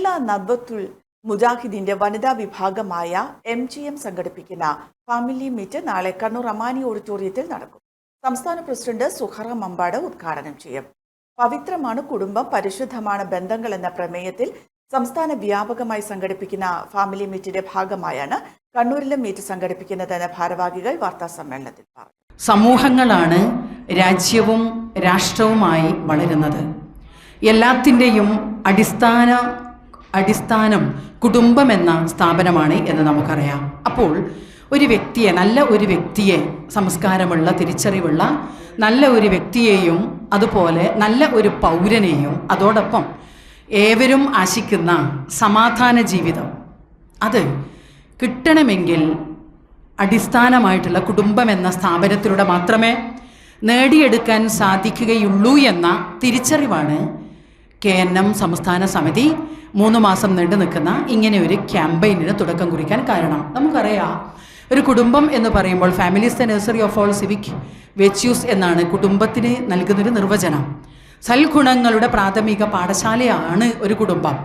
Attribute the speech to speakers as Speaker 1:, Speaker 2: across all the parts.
Speaker 1: കേരള നദ്വത്തുൽ മുജാഹിദിന്റെ വനിതാ വിഭാഗമായ എം ജി എം സംഘടിപ്പിക്കുന്ന ഫാമിലി മീറ്റ് നാളെ കണ്ണൂർ അമാനി ഓഡിറ്റോറിയത്തിൽ നടക്കും. സംസ്ഥാന പ്രസിഡന്റ് സുഹറ മമ്പാട് ഉദ്ഘാടനം ചെയ്യും. പവിത്രമാണ് കുടുംബം പരിശുദ്ധമാണ് ബന്ധങ്ങൾ എന്ന പ്രമേയത്തിൽ സംസ്ഥാന വ്യാപകമായി സംഘടിപ്പിക്കുന്ന ഫാമിലി മീറ്റിന്റെ ഭാഗമായാണ് കണ്ണൂരിലെ മീറ്റ് സംഘടിപ്പിക്കുന്നതെന്ന് ഭാരവാഹികൾ വാർത്താ സമ്മേളനത്തിൽ പറഞ്ഞു.
Speaker 2: സമൂഹങ്ങളാണ് രാജ്യവും രാഷ്ട്രവുമായി വളരുന്നത്. എല്ലാത്തിന്റെയും അടിസ്ഥാന അടിസ്ഥാനം കുടുംബമെന്ന സ്ഥാപനമാണ് എന്ന് നമുക്കറിയാം. അപ്പോൾ ഒരു വ്യക്തിയെ നല്ല ഒരു വ്യക്തിയെ സംസ്കാരമുള്ള തിരിച്ചറിവുള്ള നല്ല ഒരു വ്യക്തിയെയും അതുപോലെ നല്ല ഒരു പൗരനെയും അതോടൊപ്പം ഏവരും ആശിക്കുന്ന സമാധാന ജീവിതം. അത് കിട്ടണമെങ്കിൽ അടിസ്ഥാനമായിട്ടുള്ള കുടുംബം എന്ന സ്ഥാപനത്തിലൂടെ മാത്രമേ നേടിയെടുക്കാൻ സാധിക്കുകയുള്ളൂ എന്ന തിരിച്ചറിവാണ് കെ എൻ എം സംസ്ഥാന സമിതി മൂന്ന് മാസം നീണ്ടു നിൽക്കുന്ന ഇങ്ങനെ ഒരു ക്യാമ്പയിനിന് തുടക്കം കുറിക്കാൻ കാരണം. നമുക്കറിയാം. ഒരു കുടുംബം എന്ന് പറയുമ്പോൾ families the nursery of all civic വെച്യൂസ് എന്നാണ് കുടുംബത്തിന് നൽകുന്നൊരു നിർവചനം. സൽഗുണങ്ങളുടെ പ്രാഥമിക പാഠശാലയാണ് ഒരു കുടുംബം.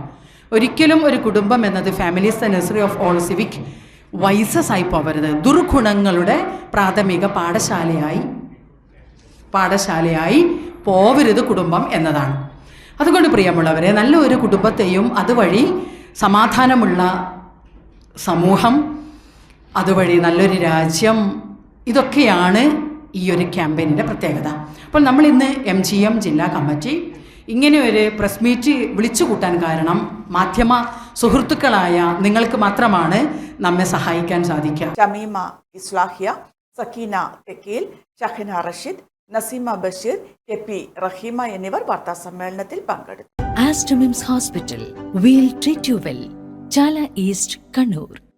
Speaker 2: ഒരിക്കലും ഒരു കുടുംബം എന്നത് families the nursery of all civic vices ആയി പോകരുത് ദുർഗുണങ്ങളുടെ പ്രാഥമിക പാഠശാലയായി പാഠശാലയായി പോവരുത് കുടുംബം എന്നതാണ്. അതുകൊണ്ട് പ്രിയമുള്ളവരെ നല്ല ഒരു കുടുംബത്തെയും അതുവഴി സമാധാനമുള്ള സമൂഹം അതുവഴി നല്ലൊരു രാജ്യം ഇതൊക്കെയാണ് ഈ ഒരു ക്യാമ്പയിനിന്റെ പ്രത്യേകത. അപ്പോൾ നമ്മൾ ഇന്ന് എം ജി എം ജില്ലാ കമ്മിറ്റി ഇങ്ങനെ ഒരു പ്രസ് മീറ്റ് വിളിച്ചു കൂട്ടാൻ കാരണം മാധ്യമ സുഹൃത്തുക്കളായ നിങ്ങൾക്ക് മാത്രമാണ് നമ്മെ സഹായിക്കാൻ സാധിക്കുക.
Speaker 1: ഷമീമ ഇസ്ലാഹിയ സക്കീന തെക്കീൽ ഷഹന റഷീദ് നസീമ ബഷീർ കെ പി റഹീമ എന്നിവർ വാർത്താ സമ്മേളനത്തിൽ പങ്കെടുത്തു.
Speaker 3: Aster MIMS hospital we'll treat you well Chala East Kannur